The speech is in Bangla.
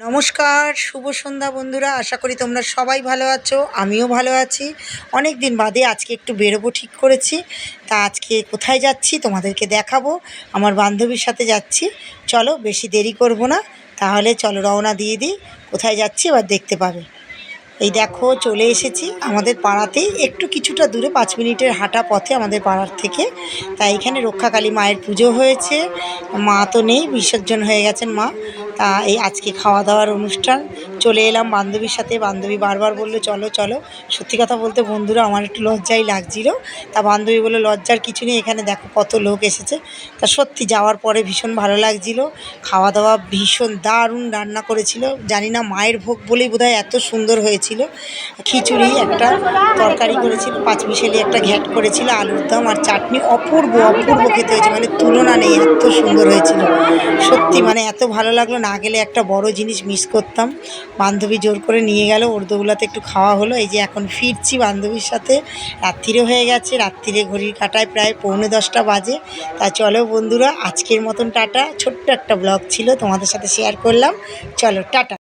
নমস্কার, শুভ সন্ধ্যা বন্ধুরা। আশা করি তোমরা সবাই ভালো আছো, আমিও ভালো আছি। অনেক দিন বাদে আজকে একটু বেরোবো ঠিক করেছি। তা আজকে কোথায় যাচ্ছি তোমাদেরকে দেখাবো। আমার বান্ধবীর সাথে যাচ্ছি। চলো, বেশি দেরি করব না। তাহলে চলো রওনা দিয়ে দিই। কোথায় যাচ্ছি এবার দেখতে পাবে। এই দেখো, চলে এসেছি আমাদের পাড়াতেই। একটু কিছুটা দূরে, পাঁচ মিনিটের হাঁটা পথে আমাদের পাড়ার থেকে। তাই এখানে রক্ষাকালী মায়ের পুজো হয়েছে। মা তো নেই, বিসর্জন হয়ে গেছেন মা। তা এই আজকে খাওয়া দাওয়ার অনুষ্ঠান। চলে এলাম বান্ধবীর সাথে। বান্ধবী বারবার বলল, চলো চলো। সত্যি কথা বলতে বন্ধুরা, আমার একটু লজ্জাই লাগছিল। তা বান্ধবী বলল, লজ্জার কিছু নেই, এখানে দেখো কত লোক এসেছে। তা সত্যি যাওয়ার পরে ভীষণ ভালো লাগছিল। খাওয়া দাওয়া ভীষণ দারুণ রান্না করেছিল। জানি না মায়ের ভোগ বলেই বোধহয় এত সুন্দর হয়েছিল। খিচুড়ি, একটা তরকারি করেছিল, পাঁচ মিশেলি একটা ঘ্যাট করেছিল, আলুর দম আর চাটনি অপূর্ব অপূর্ব খেতে হয়েছে। মানে তুলনা নেই, এত সুন্দর হয়েছিল। সত্যি মানে এত ভালো লাগল না। গেলে একটা বড় জিনিস মিস করতাম। বান্ধবী জোর করে নিয়ে গেল ওরদোগুলাতে একটু খাওয়া হলো। এই যে এখন ফিরছি বান্ধবীর সাথে। রাত্রিরে হয়ে গেছে, রাত্রিরে ঘড়ির কাটায় প্রায় পৌনে দশটা বাজে। তা চলো বন্ধুরা, আজকের মতন টাটা। ছোট্ট একটা ব্লগ ছিল তোমাদের সাথে শেয়ার করলাম। চলো, টাটা।